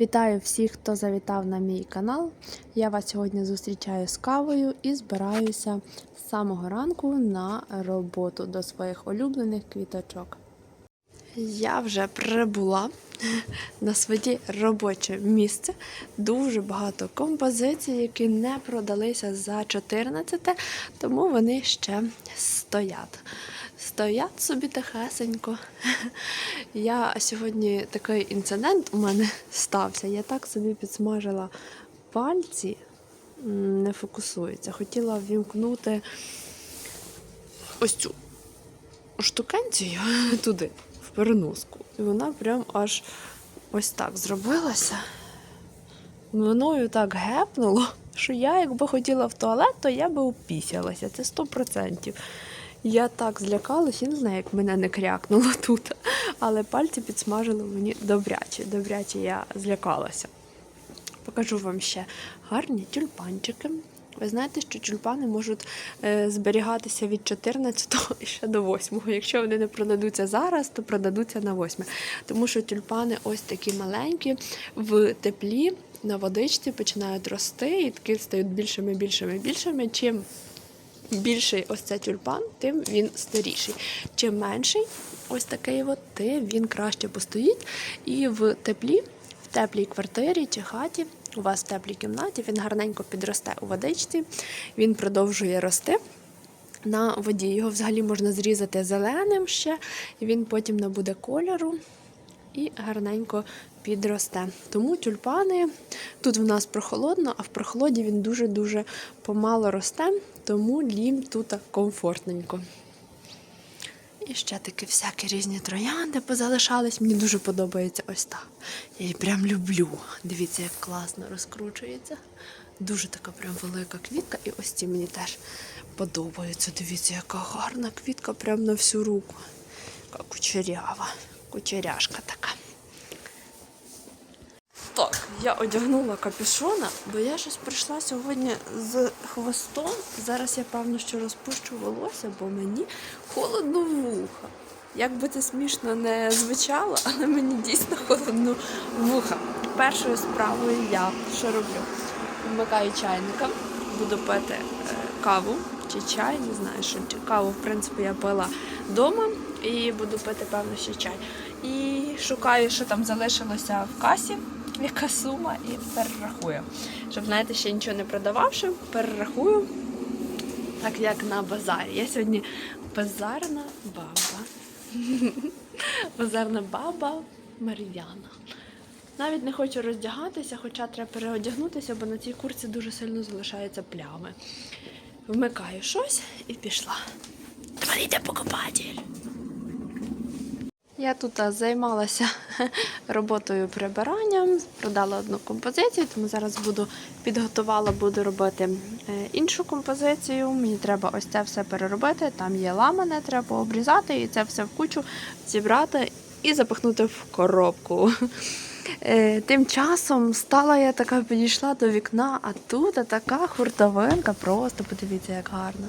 Вітаю всіх, хто завітав на мій канал. Я вас сьогодні зустрічаю з кавою і збираюся з самого ранку на роботу до своїх улюблених квіточок. Я вже прибула на своє робоче місце. Дуже багато композицій, які не продалися за 14, тому вони ще стоять. Стоять собі тихесенько. Я сьогодні такий інцидент у мене стався. Я так собі підсмажила пальці, не фокусується. Хотіла ввімкнути ось цю штукенцію туди, в переноску. І вона прям аж ось так зробилася. Мною так гепнуло, що я, якби хотіла в туалет, то я би упісялася. Це 100%. Я так злякалась, я не знаю, як мене не крякнуло тут. Але пальці підсмажили мені добряче. Добряче я злякалася. Покажу вам ще гарні тюльпанчики. Ви знаєте, що тюльпани можуть е, зберігатися від 14 і ще до 8. Якщо вони не продадуться зараз, то продадуться на 8. Тому що тюльпани ось такі маленькі, в теплі на водичці починають рости і такі стають більшими, більшими, більшими. Чим більший ось цей тюльпан, тим він старіший. Чим менший, ось такий от, тим він краще постоїть. І в теплі, в теплій квартирі чи хаті, у вас в теплій кімнаті, він гарненько підросте у водичці, він продовжує рости. На воді його взагалі можна зрізати зеленим ще, і він потім набуде кольору і гарненько підросте. Тому тюльпани тут в нас прохолодно, а в прохолоді він дуже-дуже помало росте, тому їм тут комфортненько. І ще такі всякі різні троянди позалишались. Мені дуже подобається ось так. Я її прям люблю. Дивіться, як класно розкручується. Дуже така прям велика квітка. І ось ці мені теж подобаються. Дивіться, яка гарна квітка прям на всю руку. Яка кучерява, кучеряшка така. Так, я одягнула капюшона, бо я щось прийшла сьогодні з хвостом. Зараз я певно що розпущу волосся, бо мені холодно вуха. Як би це смішно не звучало, але мені дійсно холодно вуха. Першою справою я що роблю? Вмикаю чайника, буду пити е, каву чи чай, не знаю, що каву, в принципі, я пила вдома і буду пити, певно, ще чай. І шукаю, що там залишилося в касі, яка сума, і перерахую. Щоб, знаєте, ще нічого не продававши, перерахую, так як на базарі. Я сьогодні базарна баба. Базарна баба Мар'яна. Навіть не хочу роздягатися, хоча треба переодягнутися, бо на цій курці дуже сильно залишаються плями. Вмикаю щось і пішла. Творите покупатель. Я тут займалася роботою прибиранням, продала одну композицію, тому зараз буду підготувала, буду робити е, іншу композицію. Мені треба ось це все переробити. Там є ламане, треба обрізати і це все в кучу зібрати і запихнути в коробку. Е, Тим часом стала я така, підійшла до вікна, а тут така хуртовинка, просто подивіться, як гарно.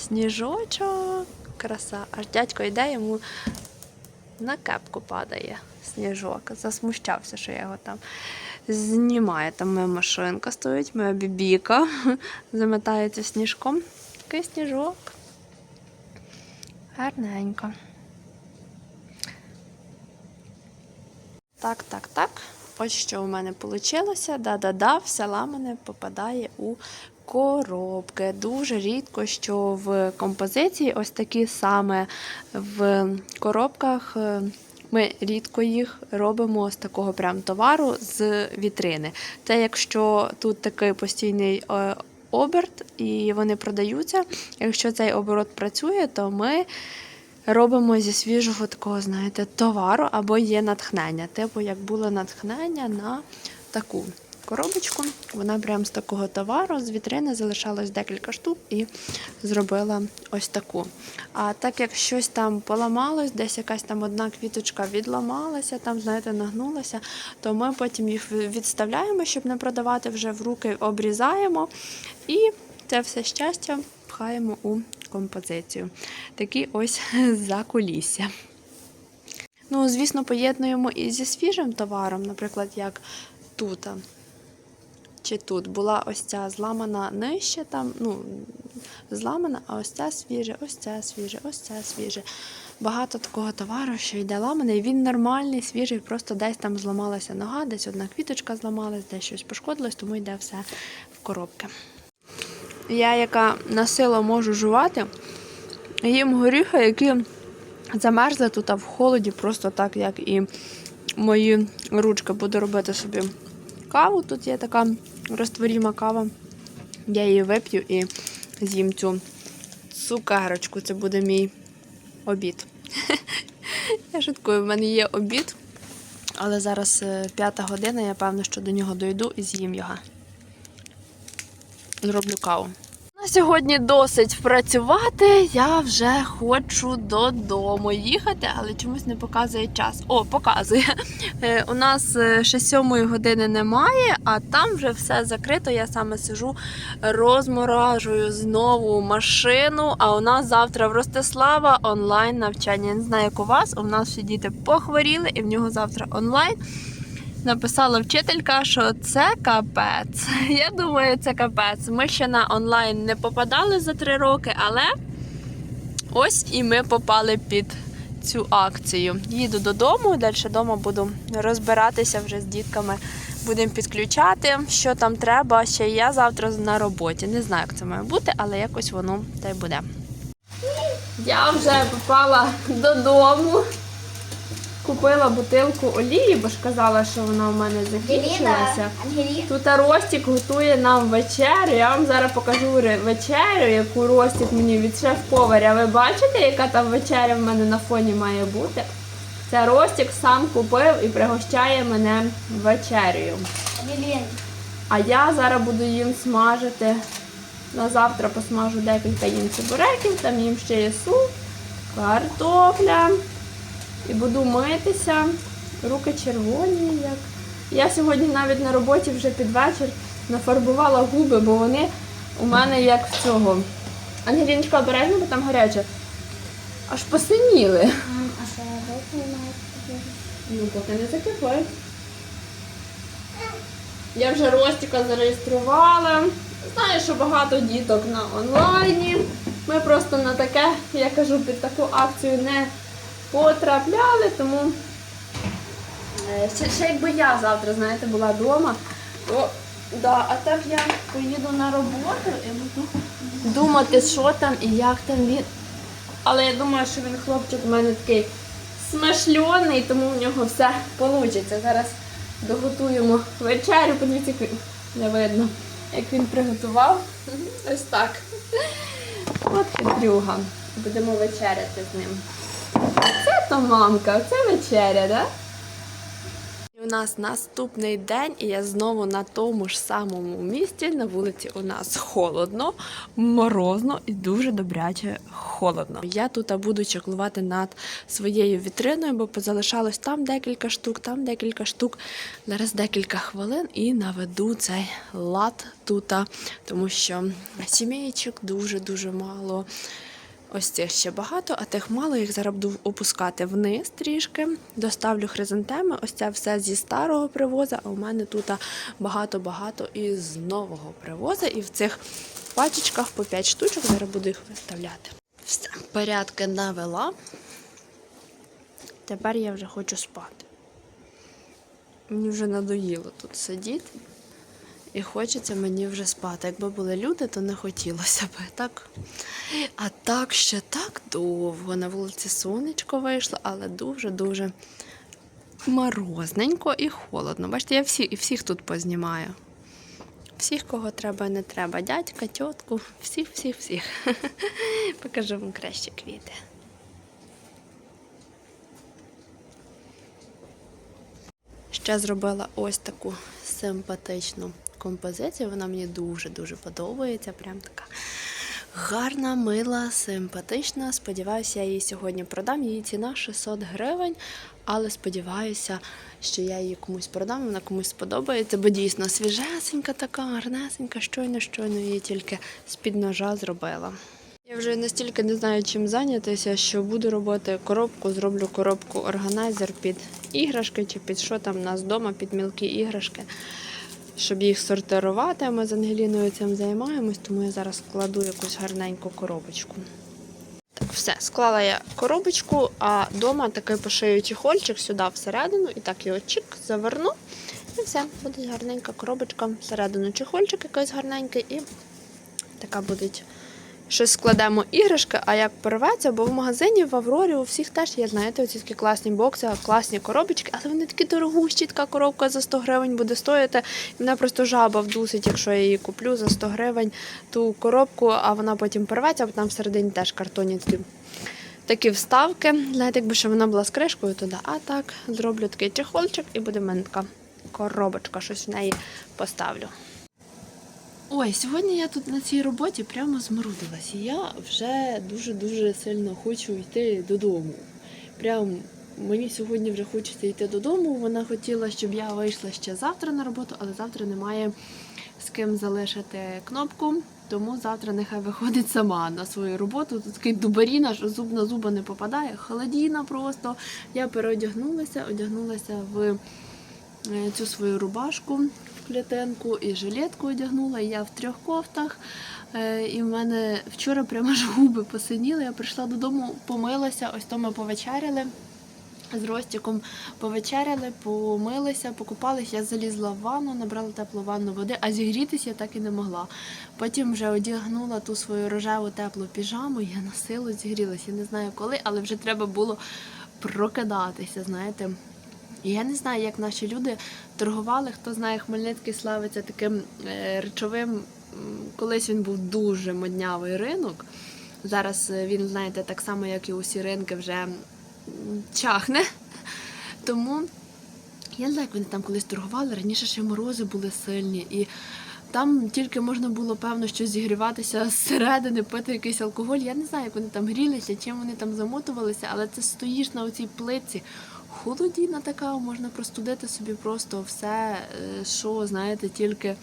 Сніжочок, краса. Аж дядько йде, йому на кепку падає сніжок. Засмущався, що я його там знімаю. Там моя машинка стоїть, моя бібіка заметається сніжком. Такий сніжок. Гарненько. Так, так, так. Ось що у мене вийшло. Да-да-да, все ламане попадає у коробки. Дуже рідко, що в композиції ось такі саме в коробках. е, Ми рідко їх робимо з такого прям товару з вітрини. Це якщо тут такий постійний е, оберт і вони продаються. Якщо цей оборот працює, то ми робимо зі свіжого такого, знаєте, товару або є натхнення. Типу, як було натхнення на таку коробочку. Вона прям з такого товару, з вітрини залишалось декілька штук і зробила ось таку. А так як щось там поламалось, десь якась там одна квіточка відламалася, там, знаєте, нагнулася, то ми потім їх відставляємо, щоб не продавати вже в руки, обрізаємо і це все щастя пхаємо у композицію. Такі ось закулісся. Ну, звісно, поєднуємо і зі свіжим товаром, наприклад, як тут. Чи тут була ось ця зламана нижче, там, ну, зламана, а ось ця свіже, ось ця свіже, ось ця свіже. Багато такого товару, що йде ламаний, він нормальний, свіжий, просто десь там зламалася нога, десь одна квіточка зламалась, десь щось пошкодилось, тому йде все в коробки. Я, яка на силу можу жувати, їм горіхи, які замерзли тут а в холоді, просто так, як і мої ручки. Буду робити собі каву. Тут є така розтворіма кава. Я її вип'ю і з'їм цю цукарочку. Це буде мій обід. Я шуткую, в мене є обід, але зараз е, п'ята година, я певна, що до нього дойду і з'їм його. Зроблю каву. Сьогодні досить працювати. Я вже хочу додому їхати, але чомусь не показує час. О, показує. Е, У нас е, ще сьомої години немає, а там вже все закрито. Я саме сижу, розморажую знову машину. А у нас завтра в Ростислава онлайн навчання. Не знаю, як у вас. У нас всі діти похворіли, і в нього завтра онлайн. Написала вчителька, що це капець. Я думаю, це капець. Ми ще на онлайн не попадали за три роки, але ось і ми попали під цю акцію. Їду додому, далі вдома буду розбиратися вже з дітками. Будемо підключати, що там треба. Ще я завтра на роботі. Не знаю, як це має бути, але якось воно та й буде. Я вже попала додому. Купила бутилку олії, бо ж казала, що вона у мене закінчилася. Тут Ростік готує нам вечерю. Я вам зараз покажу вечерю, яку Ростік мені від шеф-поваря. Ви бачите, яка там вечеря в мене на фоні має бути? Це Ростік сам купив і пригощає мене вечерею. А я зараз буду їм смажити. На завтра посмажу декілька їм чебуреків, там їм ще є суп, картопля. І буду митися. Руки червоні. як. Я сьогодні навіть на роботі вже під вечір нафарбувала губи, бо вони у мене як в цього. Ангеліночка, обережно, бо там гаряче. Аж посиніли. А що робити немає? Ну, поки не закипай. Я вже Ростіка зареєструвала. Знаю, що багато діток на онлайні. Ми просто на таке, я кажу, під таку акцію не потрапляли, тому е, ще, ще якби я завтра, знаєте, була вдома, то да, а так я поїду на роботу і буду думати, що там і як там він. Але я думаю, що він хлопчик у мене такий смашльоний, тому в нього все вийде. Зараз доготуємо вечерю, подивіться, як він не видно, як він приготував. Ось так. От хитрюга. Будемо вечеряти з ним. Це то мамка, це вечеря, так? У нас наступний день, і я знову на тому ж самому місці. На вулиці у нас холодно, морозно і дуже добряче холодно. Я тут буду чеклувати над своєю вітриною, бо позалишалось там декілька штук, там декілька штук. Зараз декілька хвилин і наведу цей лад тут, тому що сімейчик дуже-дуже мало. Ось цих ще багато, а тих мало їх зараз буду опускати вниз трішки. Доставлю хризантеми. Ось це все зі старого привоза, а у мене тут багато-багато із нового привоза. І в цих пачечках по 5 штучок зараз буду їх виставляти. Все, порядки навела. Тепер я вже хочу спати. Мені вже надоїло тут сидіти. І хочеться мені вже спати. Якби були люди, то не хотілося б. Так? А так ще так довго. На вулиці сонечко вийшло, але дуже-дуже морозненько і холодно. Бачите, я всі, і всіх тут познімаю. Всіх, кого треба, не треба. Дядька, тітку, всіх, всіх, всіх. Покажу вам краще квіти. Ще зробила ось таку симпатичну композицію. Вона мені дуже-дуже подобається. Прям така гарна, мила, симпатична. Сподіваюся, я її сьогодні продам. Її ціна 600 гривень, але сподіваюся, що я її комусь продам, вона комусь сподобається, бо дійсно свіжесенька така, гарнесенька, щойно, щойно її тільки з-під ножа зробила. Я вже настільки не знаю, чим зайнятися, що буду робити коробку, зроблю коробку органайзер під іграшки чи під що там у нас вдома, під мілкі іграшки, щоб їх сортирувати. Ми з Ангеліною цим займаємось, тому я зараз складу якусь гарненьку коробочку. Так, все, склала я коробочку, а вдома такий пошию чехольчик сюди всередину, і так його чик заверну. І все, буде гарненька коробочка, всередину чехольчик якийсь гарненький, і така буде щось складемо іграшки, а як порветься, бо в магазині в Аврорі у всіх теж є, знаєте, оці такі класні бокси, класні коробочки, але вони такі дорогущі, така коробка за 100 гривень буде стояти. І мене просто жаба вдусить, якщо я її куплю за 100 гривень ту коробку, а вона потім порветься, бо там всередині теж картонні такі. Такі вставки, знаєте, якби ще вона була з кришкою туди. А так, зроблю такий чехольчик і буде в мене така коробочка, щось в неї поставлю. Ой, сьогодні я тут на цій роботі прямо зморудилась. І я вже дуже-дуже сильно хочу йти додому. Прям мені сьогодні вже хочеться йти додому. Вона хотіла, щоб я вийшла ще завтра на роботу, але завтра немає з ким залишити кнопку. Тому завтра нехай виходить сама на свою роботу. Тут такий дубаріна, що зуб на зуба не попадає, холодіна просто. Я переодягнулася, одягнулася в е, цю свою рубашку клітинку і жилетку одягнула. Я в трьох кофтах. Е, І в мене вчора прямо ж губи посиніли. Я прийшла додому, помилася, ось то ми повечеряли. З Ростіком повечеряли, помилися, покупались. Я залізла в ванну, набрала теплу ванну води, а зігрітися я так і не могла. Потім вже одягнула ту свою рожеву теплу піжаму, я на силу зігрілася. Я не знаю коли, але вже треба було прокидатися, знаєте. І я не знаю, як наші люди торгували. Хто знає, Хмельницький славиться таким е, речовим. Колись він був дуже моднявий ринок. Зараз е, він, знаєте, так само, як і усі ринки, вже чахне. Тому я не знаю, як вони там колись торгували. Раніше ще морози були сильні. І там тільки можна було, певно, щось зігріватися зсередини, пити якийсь алкоголь. Я не знаю, як вони там грілися, чим вони там замотувалися, але це стоїш на оцій плитці. Холодіна така, можна простудити собі просто все, е, що, знаєте, тільки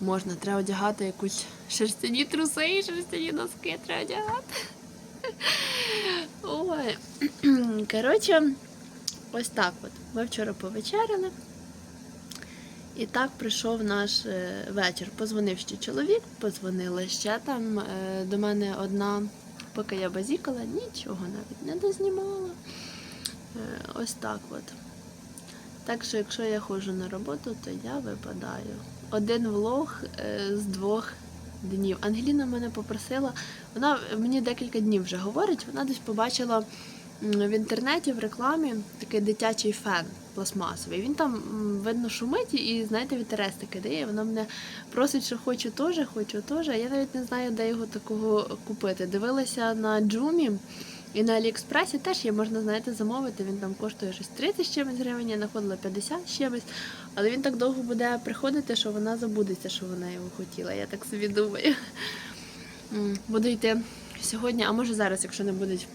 можна. Треба одягати якусь шерстяні труси і шерстяні носки треба одягати. Ой. Коротше, ось так от. Ми вчора повечеряли. І так прийшов наш е, вечір. Позвонив ще чоловік, позвонила ще там е, до мене одна, поки я базікала, нічого навіть не дознімала. Е, Ось так от. Так що, якщо я ходжу на роботу, то я випадаю. Один влог е, з двох днів. Ангеліна мене попросила, вона мені декілька днів вже говорить, вона десь побачила в інтернеті в рекламі такий дитячий фен пластмасовий. Він там видно шумить і, знаєте, вітерець таки дає. Вона мене просить, що хочу теж, хочу теж. Я навіть не знаю, де його такого купити. Дивилася на Джумі. І на Аліекспресі теж є, можна, знаєте, замовити. Він там коштує щось 30 з чимось гривень, я знаходила 50 з чимось. Але він так довго буде приходити, що вона забудеться, що вона його хотіла. Я так собі думаю. Буду йти сьогодні, а може зараз, якщо не будуть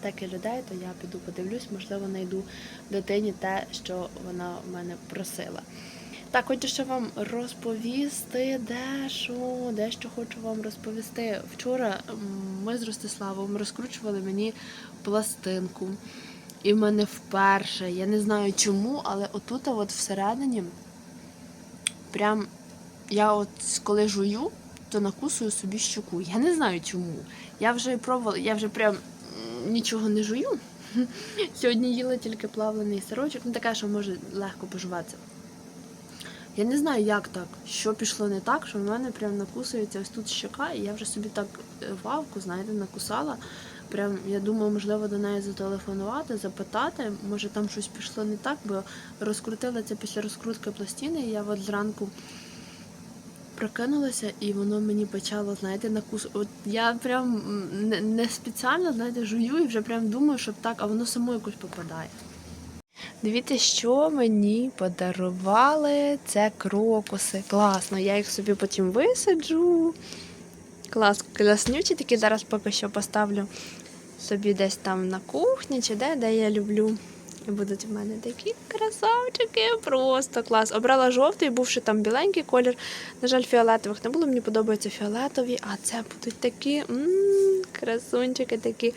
так і людей, то я піду подивлюсь, можливо, знайду дитині те, що вона в мене просила. Так, хочу ще вам розповісти дещо, дещо хочу вам розповісти. Вчора ми з Ростиславом розкручували мені пластинку. І в мене вперше, я не знаю чому, але отут, от всередині, прям я от коли жую, то накусую собі щоку. Я не знаю чому. Я вже пробувала, я вже прям нічого не жую. Сьогодні їла тільки плавлений сирочок, ну таке, що може легко пожуватися. Я не знаю, як так, що пішло не так, що в мене прям накусується ось тут щока, і я вже собі так е, вавку, знаєте, накусала. Прям я думаю, можливо, до неї зателефонувати, запитати, може там щось пішло не так, бо розкрутила це після розкрутки пластини, і я от зранку прокинулася, і воно мені почало, знаєте, накус. От я прям не спеціально, знаєте, жую і вже прям думаю, щоб так, а воно само якось попадає. Дивіться, що мені подарували. Це крокуси. Класно, я їх собі потім висаджу. Клас, класнючі такі зараз поки що поставлю собі десь там на кухні чи де, де я люблю І будуть в мене такі красавчики, просто клас. Обрала жовтий, бувши там біленький колір. На жаль, фіолетових не було. Мені подобаються фіолетові, а це будуть такі м, красунчики, такі.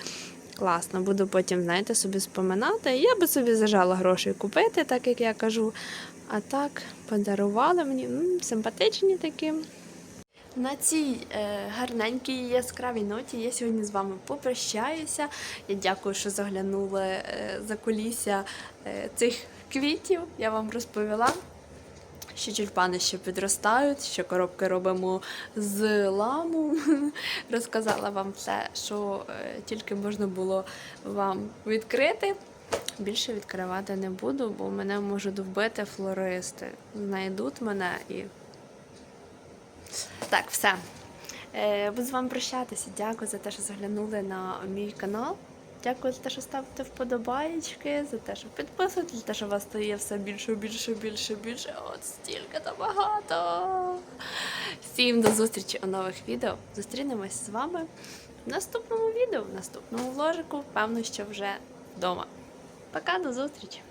Класно, буду потім, знаєте, собі споминати. Я би собі зажала грошей купити, так як я кажу. А так, подарували мені м, симпатичні такі. На цій е, гарненькій яскравій ноті я сьогодні з вами попрощаюся. Я дякую, що заглянули е, за кулісся е, цих квітів. Я вам розповіла, що тюльпани ще підростають, що коробки робимо з ламу. Розказала вам все, що е, тільки можна було вам відкрити. Більше відкривати не буду, бо мене можуть вбити флористи. Знайдуть мене і так, все. Е, буду з вами прощатися. Дякую за те, що заглянули на мій канал. Дякую за те, що ставите вподобаєчки, за те, що підписуєте, за те, що у вас стає все більше, більше, більше, більше. От стільки то багато. Всім до зустрічі у нових відео. Зустрінемось з вами в наступному відео, в наступному вложику. Певно, що вже вдома. Пока, до зустрічі!